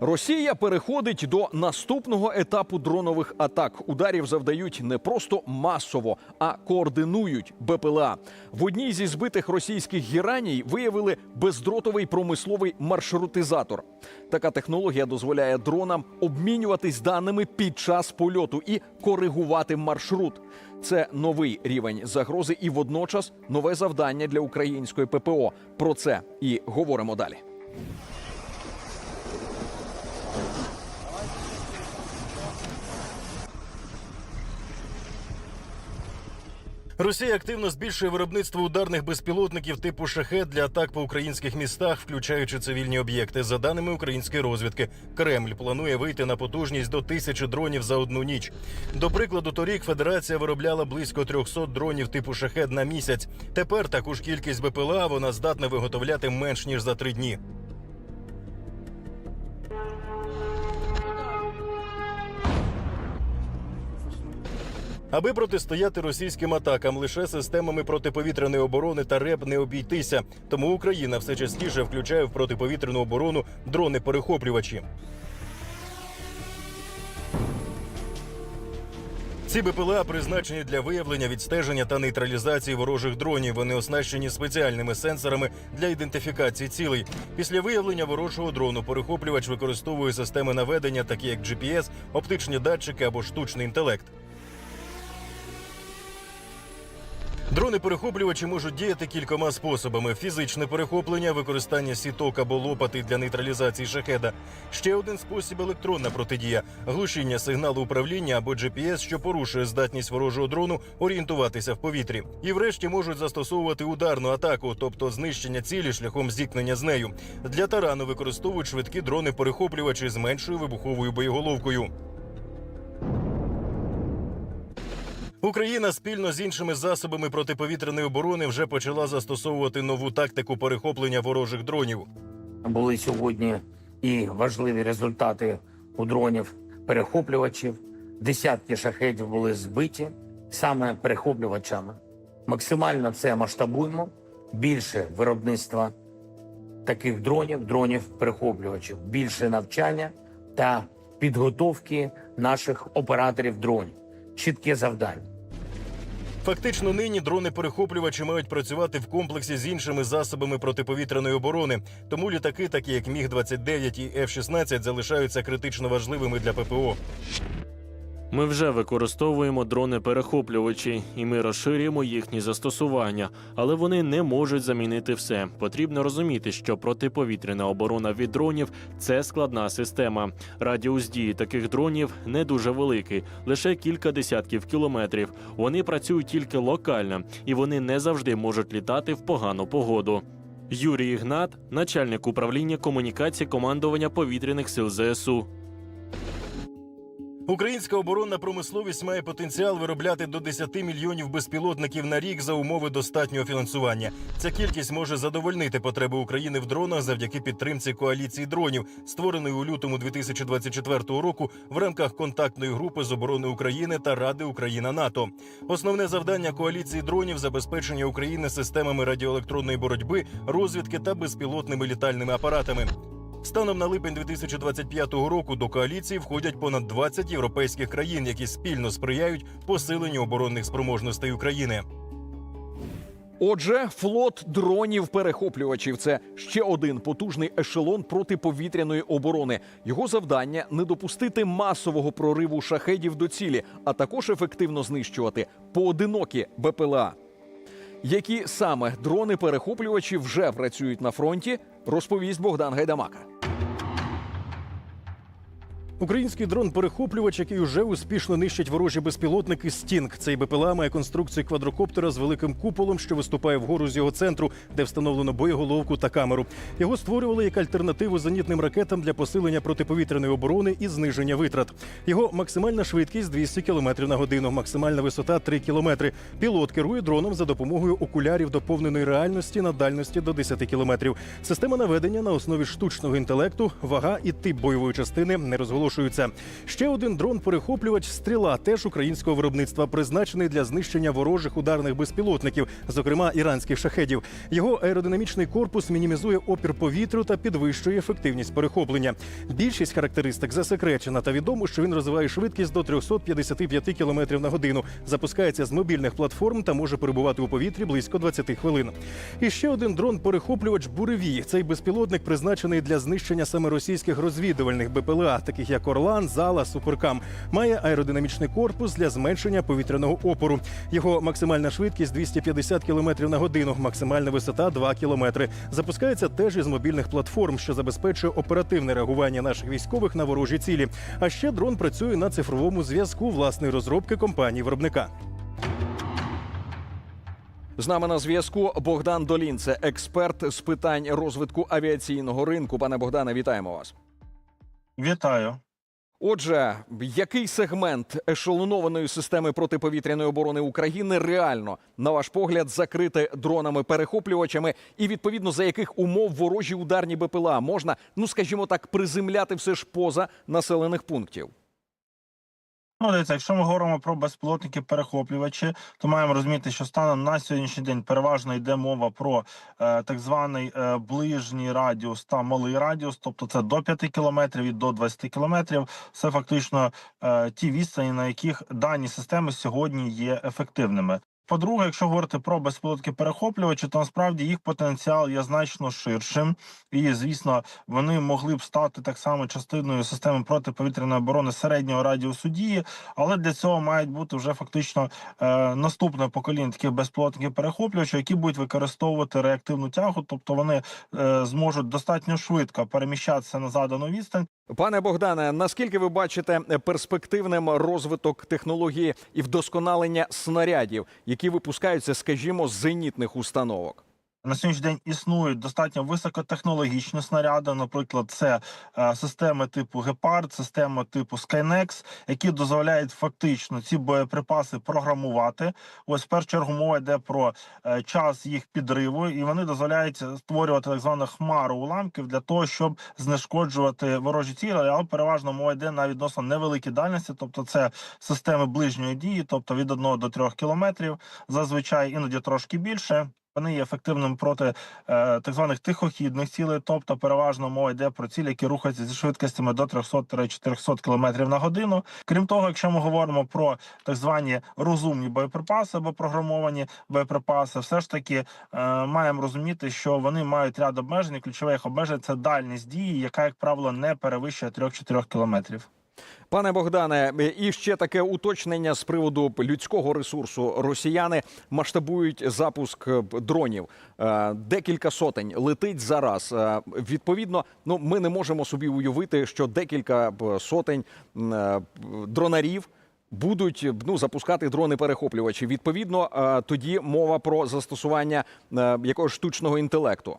Росія переходить до наступного етапу дронових атак. Ударів завдають не просто масово, а координують БПЛА. В одній зі збитих російських гіраній виявили бездротовий промисловий маршрутизатор. Така технологія дозволяє дронам обмінюватись даними під час польоту і коригувати маршрут. Це новий рівень загрози і водночас нове завдання для української ППО. Про це і говоримо далі. Росія активно збільшує виробництво ударних безпілотників типу шахет для атак по українських містах, включаючи цивільні об'єкти. За даними української розвідки, Кремль планує вийти на потужність до тисячі дронів за одну ніч. До прикладу, торік Федерація виробляла близько 300 дронів типу шахет на місяць. Тепер таку ж кількість БПЛА вона здатна виготовляти менш ніж за три дні. Аби протистояти російським атакам лише системами протиповітряної оборони та РЕБ не обійтися. Тому Україна все частіше включає в протиповітряну оборону дрони-перехоплювачі. Ці БПЛА призначені для виявлення, відстеження та нейтралізації ворожих дронів. Вони оснащені спеціальними сенсорами для ідентифікації цілей. Після виявлення ворожого дрону перехоплювач використовує системи наведення, такі як GPS, оптичні датчики або штучний інтелект. Дрони-перехоплювачі можуть діяти кількома способами: фізичне перехоплення, використання сіток або лопати для нейтралізації шахеда. Ще один спосіб електронна протидія, глушіння сигналу управління або GPS, що порушує здатність ворожого дрону орієнтуватися в повітрі. І врешті можуть застосовувати ударну атаку, тобто знищення цілі шляхом зіткнення з нею. Для тарану використовують швидкі дрони-перехоплювачі з меншою вибуховою боєголовкою. Україна спільно з іншими засобами протиповітряної оборони вже почала застосовувати нову тактику перехоплення ворожих дронів. Були сьогодні і важливі результати у дронів перехоплювачів. Десятки шахедів були збиті саме перехоплювачами. Максимально це масштабуємо. Більше виробництва таких дронів, дронів перехоплювачів, більше навчання та підготовки наших операторів дронів. Чітке завдання. Фактично, нині дрони-перехоплювачі мають працювати в комплексі з іншими засобами протиповітряної оборони. Тому літаки, такі як Міг 29 і F-16, залишаються критично важливими для ППО. Ми вже використовуємо дрони-перехоплювачі, і ми розширюємо їхні застосування, але вони не можуть замінити все. Потрібно розуміти, що протиповітряна оборона від дронів це складна система. Радіус дії таких дронів не дуже великий, лише кілька десятків кілометрів. Вони працюють тільки локально, і вони не завжди можуть літати в погану погоду. Юрій Ігнат, начальник управління комунікації командування повітряних сил ЗСУ. Українська оборонна промисловість має потенціал виробляти до 10 мільйонів безпілотників на рік за умови достатнього фінансування. Ця кількість може задовольнити потреби України в дронах завдяки підтримці коаліції дронів, створеної у лютому 2024 року в рамках контактної групи з оборони України та Ради Україна НАТО. Основне завдання коаліції дронів забезпечення України системами радіоелектронної боротьби, розвідки та безпілотними літальними апаратами. Станом на липень 2025 року до коаліції входять понад 20 європейських країн, які спільно сприяють посиленню оборонних спроможностей України. Отже, флот дронів-перехоплювачів це ще один потужний ешелон протиповітряної оборони. Його завдання не допустити масового прориву шахедів до цілі, а також ефективно знищувати поодинокі БПЛА. Які саме дрони-перехоплювачі вже працюють на фронті, розповість Богдан Гайдамака. Український дрон-перехоплювач, який уже успішно нищить ворожі безпілотники Стінг. Цей БПЛА має конструкцію квадрокоптера з великим куполом, що виступає вгору з його центру, де встановлено боєголовку та камеру. Його створювали як альтернативу зенітним ракетам для посилення протиповітряної оборони і зниження витрат. Його максимальна швидкість 200 км на годину, максимальна висота 3 км. Пілот керує дроном за допомогою окулярів доповненої реальності на дальності до 10 км. Система наведення на основі штучного інтелекту, вага і тип бойової частини не розголошується оголошуються. Ще один дрон-перехоплювач стріла, теж українського виробництва, призначений для знищення ворожих ударних безпілотників, зокрема іранських шахедів. Його аеродинамічний корпус мінімізує опір повітрю та підвищує ефективність перехоплення. Більшість характеристик засекречена та відомо, що він розвиває швидкість до 355 км на годину, запускається з мобільних платформ та може перебувати у повітрі близько 20 хвилин. І ще один дрон-перехоплювач буревій. Цей безпілотник призначений для знищення саме російських розвідувальних БПЛА, таких як Орлан, Зала, Суперкам. Має аеродинамічний корпус для зменшення повітряного опору. Його максимальна швидкість 250 км на годину, максимальна висота 2 км. Запускається теж із мобільних платформ, що забезпечує оперативне реагування наших військових на ворожі цілі. А ще дрон працює на цифровому зв'язку власної розробки компанії виробника. З нами на зв'язку Богдан Долін, це експерт з питань розвитку авіаційного ринку. Пане Богдане, вітаємо вас. Вітаю. Отже, який сегмент ешелонованої системи протиповітряної оборони України реально, на ваш погляд, закрити дронами-перехоплювачами, і відповідно за яких умов ворожі ударні БПЛА можна, ну скажімо так, приземляти все ж поза населених пунктів? Ну, дивіться, якщо ми говоримо про безпілотники перехоплювачі, то маємо розуміти, що станом на сьогоднішній день переважно йде мова про е, так званий е, ближній радіус та малий радіус, тобто це до 5 кілометрів і до 20 кілометрів. Це фактично е, ті відстані, на яких дані системи сьогодні є ефективними. По-друге, якщо говорити про безпілотки перехоплювачі, то насправді їх потенціал є значно ширшим, і звісно, вони могли б стати так само частиною системи протиповітряної оборони середнього радіусу дії, але для цього мають бути вже фактично е, наступне покоління таких безпілотників перехоплювачів, які будуть використовувати реактивну тягу, тобто вони е, зможуть достатньо швидко переміщатися на задану відстань. Пане Богдане, наскільки ви бачите перспективним розвиток технології і вдосконалення снарядів, які випускаються, скажімо, з зенітних установок? На сьогоднішній день існують достатньо високотехнологічні снаряди. Наприклад, це е, системи типу Гепард, система типу Skynex, які дозволяють фактично ці боєприпаси програмувати. Ось в першу чергу мова йде про е, час їх підриву, і вони дозволяють створювати так звану хмару уламків для того, щоб знешкоджувати ворожі цілі, але переважно мова йде на відносно невеликі дальності, тобто це системи ближньої дії, тобто від 1 до 3 кілометрів, зазвичай іноді трошки більше. Вони є ефективними проти е, так званих тихохідних цілей, тобто переважно мова йде про цілі, які рухаються зі швидкостями до 300-400 км на годину. Крім того, якщо ми говоримо про так звані розумні боєприпаси або програмовані боєприпаси, все ж таки е, маємо розуміти, що вони мають ряд обмежень. Ключове їх обмеження це дальність дії, яка, як правило, не перевищує 3-4 кілометрів. Пане Богдане, і ще таке уточнення з приводу людського ресурсу. Росіяни масштабують запуск е, дронів. Е, Декілька сотень летить зараз. Е, Відповідно, ну ми не можемо собі уявити, що декілька сотень дронарів. Будуть ну запускати дрони-перехоплювачі. Відповідно, е, тоді мова про застосування якогось штучного інтелекту.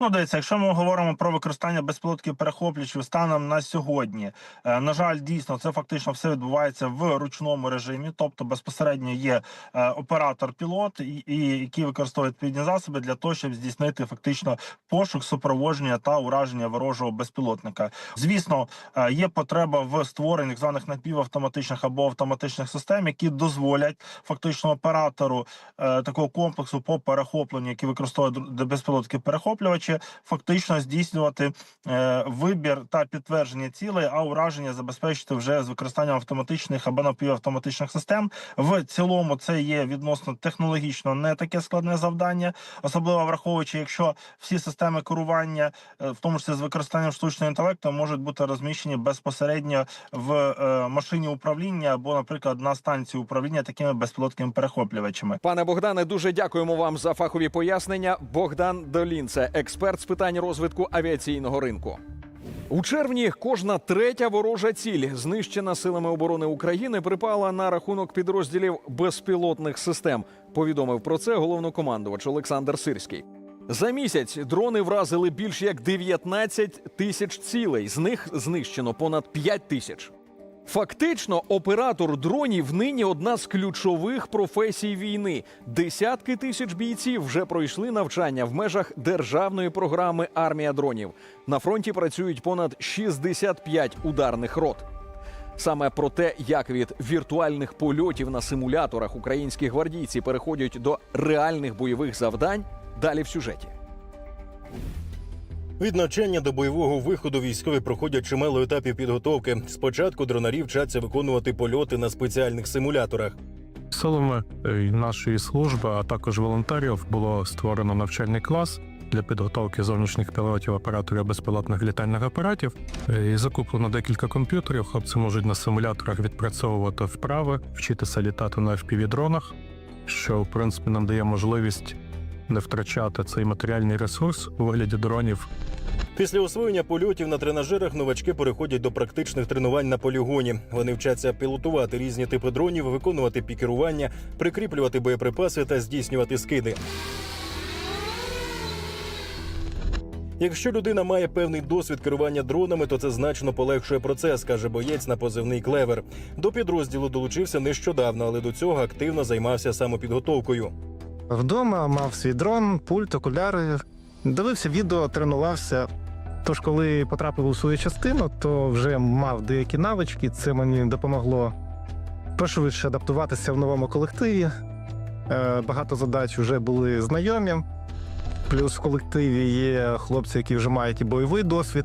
Ну, дивіться, якщо ми говоримо про використання безпілотків перехоплювачів станом на сьогодні, е, на жаль, дійсно це фактично все відбувається в ручному режимі, тобто безпосередньо є е, оператор-пілот, і, і який використовує відповідні засоби для того, щоб здійснити фактично пошук, супроводження та ураження ворожого безпілотника. Звісно, е, є потреба в створенні так званих напівавтоматичних або автоматичних систем, які дозволять фактично оператору такого комплексу по перехопленню, який використовує безпілотки перехоплювачі, фактично здійснювати е, вибір та підтвердження цілей, а ураження забезпечити вже з використанням автоматичних або напівавтоматичних систем. В цілому це є відносно технологічно не таке складне завдання, особливо враховуючи, якщо всі системи керування, е, в тому числі з використанням штучного інтелекту, можуть бути розміщені безпосередньо в е, машині управління або, наприклад, на станції управління такими безпілотними перехоплювачами. Пане Богдане, дуже дякуємо вам за фахові пояснення. Богдан Долін, це експерт з питань розвитку авіаційного ринку. У червні кожна третя ворожа ціль, знищена силами оборони України, припала на рахунок підрозділів безпілотних систем. Повідомив про це головнокомандувач Олександр Сирський. За місяць дрони вразили більш як 19 тисяч цілей. З них знищено понад 5 тисяч. Фактично, оператор дронів нині одна з ключових професій війни. Десятки тисяч бійців вже пройшли навчання в межах державної програми Армія дронів. На фронті працюють понад 65 ударних рот. Саме про те, як від віртуальних польотів на симуляторах українські гвардійці переходять до реальних бойових завдань, далі в сюжеті. Від навчання до бойового виходу військові проходять чимало етапів підготовки. Спочатку дронарі вчаться виконувати польоти на спеціальних симуляторах. Силами е, нашої служби, а також волонтерів, було створено навчальний клас для підготовки зовнішніх пілотів операторів безпілотних літальних апаратів. Е, І закуплено декілька комп'ютерів. Хлопці можуть на симуляторах відпрацьовувати вправи, вчитися літати на FPV-дронах, що в принципі нам дає можливість не втрачати цей матеріальний ресурс у вигляді дронів Після освоєння польотів на тренажерах новачки переходять до практичних тренувань на полігоні. Вони вчаться пілотувати різні типи дронів, виконувати пікерування, прикріплювати боєприпаси та здійснювати скиди. Якщо людина має певний досвід керування дронами, то це значно полегшує процес, каже боєць на позивний клевер. До підрозділу долучився нещодавно, але до цього активно займався самопідготовкою. Вдома мав свій дрон, пульт, окуляри. Дивився відео, тренувався. Тож, коли потрапив у свою частину, то вже мав деякі навички. Це мені допомогло пошвидше адаптуватися в новому колективі. Е, Багато задач вже були знайомі. Плюс в колективі є хлопці, які вже мають і бойовий досвід.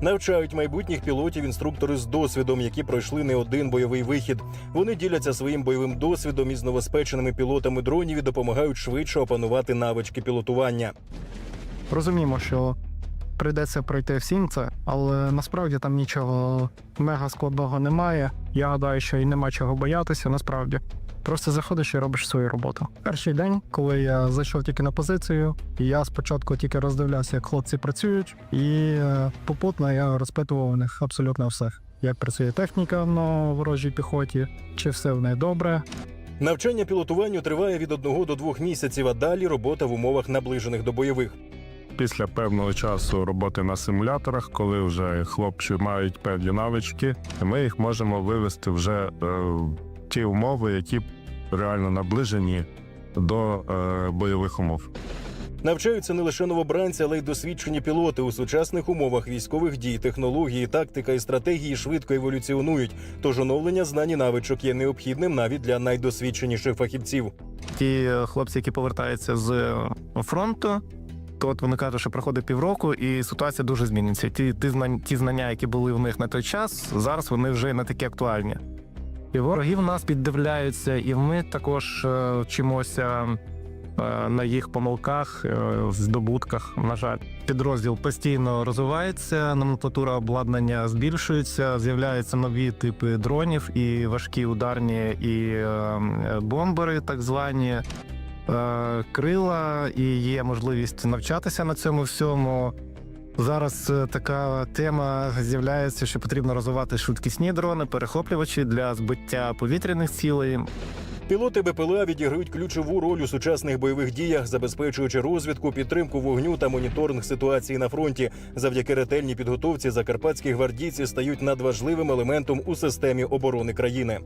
Навчають майбутніх пілотів інструктори з досвідом, які пройшли не один бойовий вихід. Вони діляться своїм бойовим досвідом із новоспеченими пілотами дронів і допомагають швидше опанувати навички пілотування. Розуміємо, що прийдеться пройти всім це, але насправді там нічого мега складного немає. Я гадаю, що і нема чого боятися, насправді. Просто заходиш і робиш свою роботу. Перший день, коли я зайшов тільки на позицію, я спочатку тільки роздивлявся, як хлопці працюють, і е, попутно я розпитував у них абсолютно все. Як працює техніка на ворожій піхоті, чи все в неї добре, Навчання пілотуванню триває від одного до двох місяців, а далі робота в умовах наближених до бойових. після певного часу роботи на симуляторах, коли вже хлопці мають певні навички, ми їх можемо вивести вже е, в ті умови, які реально наближені до е, бойових умов. Навчаються не лише новобранці, але й досвідчені пілоти у сучасних умовах військових дій, технології, тактика і стратегії швидко еволюціонують. Тож оновлення знань і навичок є необхідним навіть для найдосвідченіших фахівців. Ті е, хлопці, які повертаються з е, фронту, то от вони кажуть, що проходить півроку, і ситуація дуже зміниться. Ті, ті, знання, які були в них на той час, зараз вони вже не такі актуальні. І вороги в нас піддивляються, і ми також е, вчимося е, на їх помилках, е, здобутках. На жаль, підрозділ постійно розвивається, номенклатура обладнання збільшується, з'являються нові типи дронів, і важкі ударні, і бомбери, так звані. Крила і є можливість навчатися на цьому всьому. Зараз е, така тема з'являється, що потрібно розвивати швидкісні дрони, перехоплювачі для збиття повітряних цілей. Пілоти БПЛА відіграють ключову роль у сучасних бойових діях, забезпечуючи розвідку, підтримку вогню та моніторинг ситуації на фронті. Завдяки ретельній підготовці закарпатські гвардійці стають надважливим елементом у системі оборони країни.